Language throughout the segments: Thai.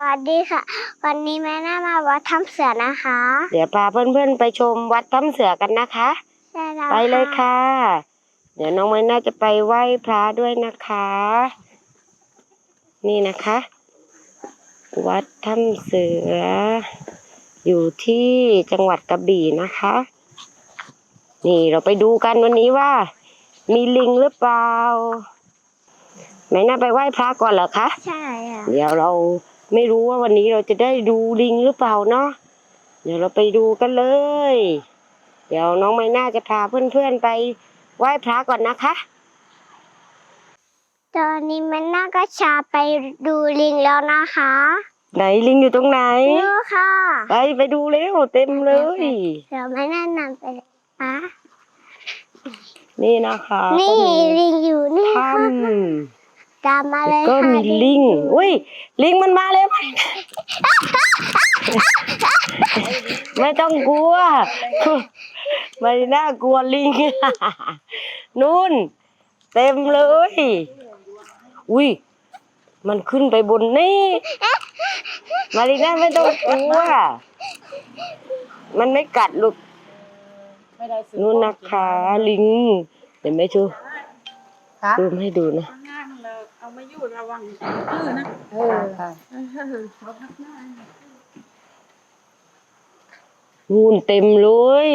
สวัสดีค่ะ วันนี้แม่น่ามาวัดถ้ำเสือนะคะ เดี๋ยวพาเพื่อนๆไปชมวัดถ้ำเสือกันนะคะใช่แล้วไปเลยค่ะ เดี๋ยวน้องไม้น่าจะไปไหว้พระด้วยนะคะ นี่นะคะ วัดถ้ำเสือ อยู่ที่จังหวัดกระบี่นะคะ นี่เราไปดูกันวันนี้ว่า มีลิงหรือเปล่า ไม้น่าไปไหว้พระก่อนเหรอคะ ใช่ค่ะเดี๋ยวเรา ไม่รู้ว่าวันนี้เราจะได้ดูลิงหรือเปล่าเนาะเดี๋ยวเราไปดูกันเลย เดี๋ยวน้องไม้น่าจะพาเพื่อนๆไปไหว้พระก่อนนะคะ ตอนนี้แม่น่าก็ชาไปดูลิงแล้วนะคะไหนลิงอยู่ตรงไหนดูค่ะไปไปดูเร็วเต็มเลยเดี๋ยวแม่น่านำไปเลยนะคะนี่นะคะ นี่ก็มีลิงอยู่นี่ถ้ค่ะ ตามมาำเลยก็ค่ะมีลิง อุ้ย ลิงมันมาแล้วไม่ต้องกลัว ไม่น่ากลัวลิง นู่น เต็มเลย อุ้ย มันขึ้นไปบนนี่ มารีน่าไม่ต้องกลัว มันไม่กัดลูกนู่นนะคะ ลิง เดี๋ยวแม่ชูค่ะซูมให้ดูนะ มาอยู่ระวังชื่อนะเออค่ะนู่นเต็มเลย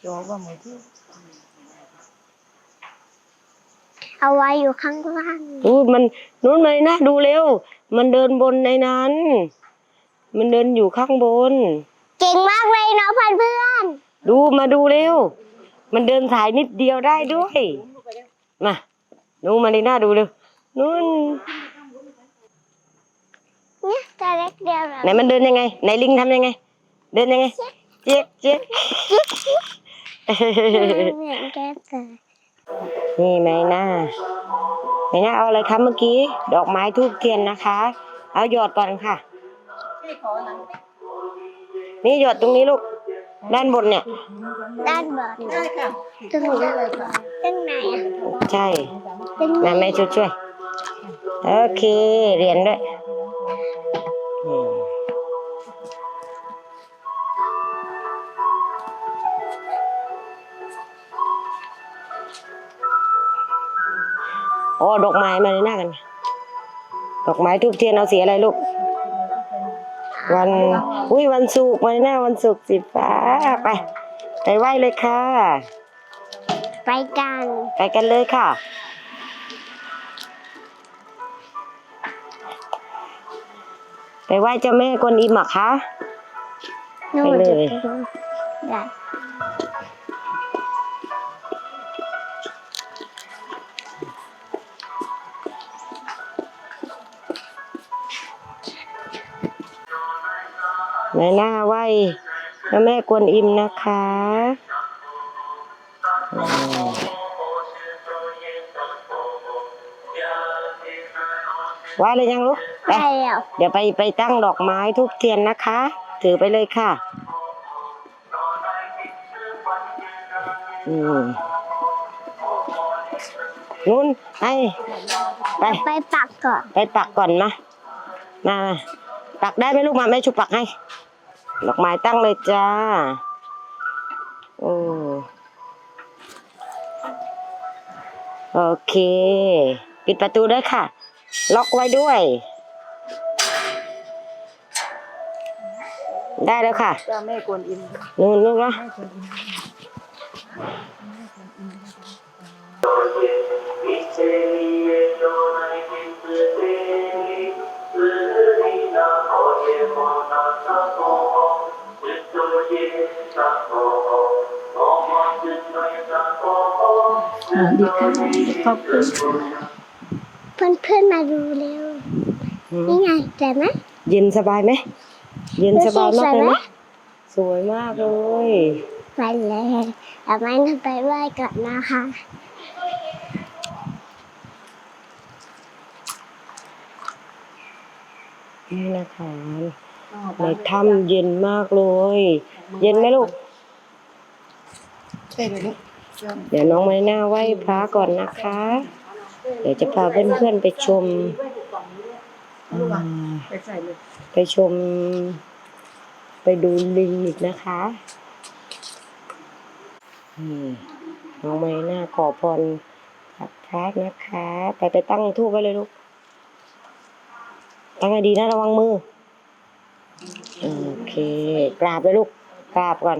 โจว่ามือที่เอาไว้อยู่ข้างล่างนู่นมันนู่นมารีน่าดูเร็ว มันเดินบนในนั้น มันเดินอยู่ข้างบน เก่งมากเลยเนาะเพื่อนดูมาดูเร็ว มันเดินสายนิดเดียวได้ด้วย มาดูมารีน่าดูเร็วนู่นๆเนี่ยตัวเล็กเดียวแบบไหนมันเดินยังไงไหนลิงทำยังไง เดินยังไง เจ๊กเจ๊กเหมือนแก้ตัวนี่ไหมหน้าไหมหน้าเอาอะไรคะเมื่อกี้ ดอกไม้ทูบเทียนนะคะ เอาหยอดก่อนค่ะที่ขอหลังนี่หยอดตรงนี้ลูก ด้านบนเนี่ย ด้านบนได้ค่ะตรงไหนเลยค่ะตรงไหนอะใช่ตรงไหนมาแม่ช่วยช่วยโอเค เรียนด้วยอืมโอ้ดอกไม้มาในหน้ากัน ดอกไม้ทูบเทียนเอาสีอะไรลูก วันอุ้ยวันศุกร์มาในหน้าวันศุกร์สีฟ้าไปไปไหว้เลยค่ะ ไปกัน ไปกันเลยค่ะ ไปไหว้เจ้าแม่กวนอิมเหรอะคะนู่นไปเลย ในหน้าไหว้เจ้าแม่กวนอิมนะคะอืมไหว้เลยยังลูกไปได้แล้วเดี๋ยวไปไปตั้งดอกไม้ทูบเทียนนะคะ ถือไปเลยค่ะ อืมนุ่นไปไปไปปักก่อน ไปปักก่อนมามามาปักได้ไหมลูกมาแม่ชุบปักให้ ดอกไม้ตั้งเลยจ้า โอ้โอเค ปิดประตูด้วยค่ะ ล็อกไว้ด้วย ได้แล้วค่ะเจ้าแม่กวนอิมนู่นลูกเนาะอ่า ดีค่ะขอบคุณเพื่อนเพื่อนๆมาดูเร็วอืมนี่ไงแต่ไหมเย็นสบายไหมเย็นสบายมากเลยสวยไหมนะสวยมากเลยไปเลยแต่ไม่นำไปไหว้ก่อนนะคะนี่นะคะ ในถ้ำเย็นมากเลย เย็นไหมลูก ใช่เลยลูกเดี๋ยวน้องไม้หน้าไหว้พระก่อนนะคะ เดี๋ยวจะพาเพื่อนๆไปชมอ่าไปใส่เลยไปชม ไปดูลิงอีกนะคะอืมน้องไม้หน้าขอพรจากพระนะคะ ไปไปตั้งทูบไว้เลยลูก ตั้งให้ดีนะระวังมือโอเค กราบเลยลูก กราบก่อน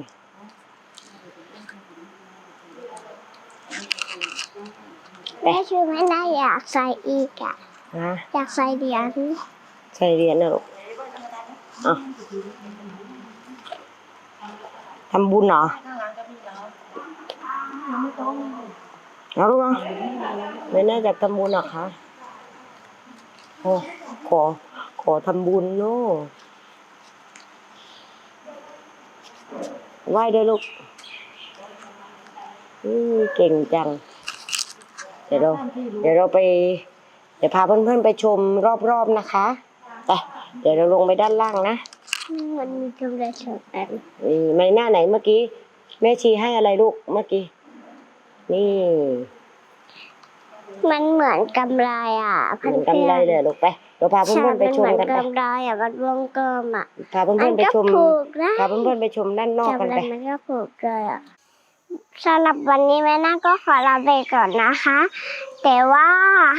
แม่ชื่อไม่ได้อยากใส่อีกอะนะอยากใส่เหรียญใส่เหรียญนะลูกอะทำบุญเหรอเอาลูกเอาไม่น่าจะทำบุญเหรอคะโอ้ขอ ขอทำบุญโน่ ไหว้ด้วยลูกอืมเก่งจัง เดี๋ยวเรา เดี๋ยวเราไป เดี๋ยวพาเพื่อนๆไปชมรอบๆนะคะไปเดี๋ยวเราลงไปด้านล่างนะ มันมีกำไรสองอันนี่ไม่หน้าไหนเมื่อกี้ แม่ชีให้อะไรลูกเมื่อกี้ นี่ มันเหมือนกำไรอะเหมือนกำไรเลยลูกไปเราพาเพื่อนๆไปชมกันใช่ไปมันเหมือนกำไรอะมันวงกลมอะพาเพื่อนๆไปชมนก็ผูกได้พาเพื่อนๆไปชมด้านนอกกันจำไปได้มันก็ผูกเลยอะสำหรับวันนี้แม่น่าก็ขอลาไปก่อนนะคะ แต่ว่า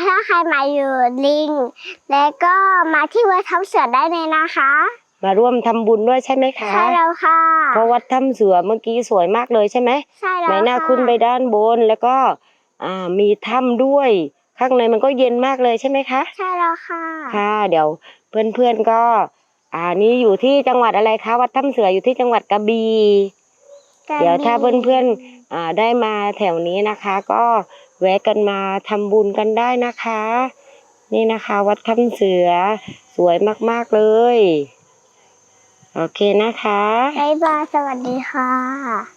ถ้าใครมาอยู่ลิง แล้วก็มาที่วัดทับเสือได้เลยนะคะ มาร่วมทำบุญด้วยใช่ไหมคะใช่แล้วค่ะเพราะวัดถ้ำเสือเมื่อกี้สวยมากเลยใช่ไหมใช่แล้วไม่น่าค่ะขึ้นไปด้านบนแล้วก็ อ่ามีถ้ำด้วย ข้างในมันก็เย็นมากเลยใช่ไหมคะ ใช่แล้วค่ะ ค่ะ เดี๋ยวเพื่อนๆก็ อ่านี่อยู่ที่จังหวัดอะไรคะวัดถ้ำเสืออยู่ที่จังหวัดกระบี่กระเดี๋ยวถ้าบี่เพื่อนๆอ่าได้มาแถวนี้นะคะ ก็แวะกันมาทำบุญกันได้นะคะ นี่นะคะ วัดถ้ำเสือสวยมากๆเลย โอเคนะคะ บ๊ายบายสวัสดีค่ะ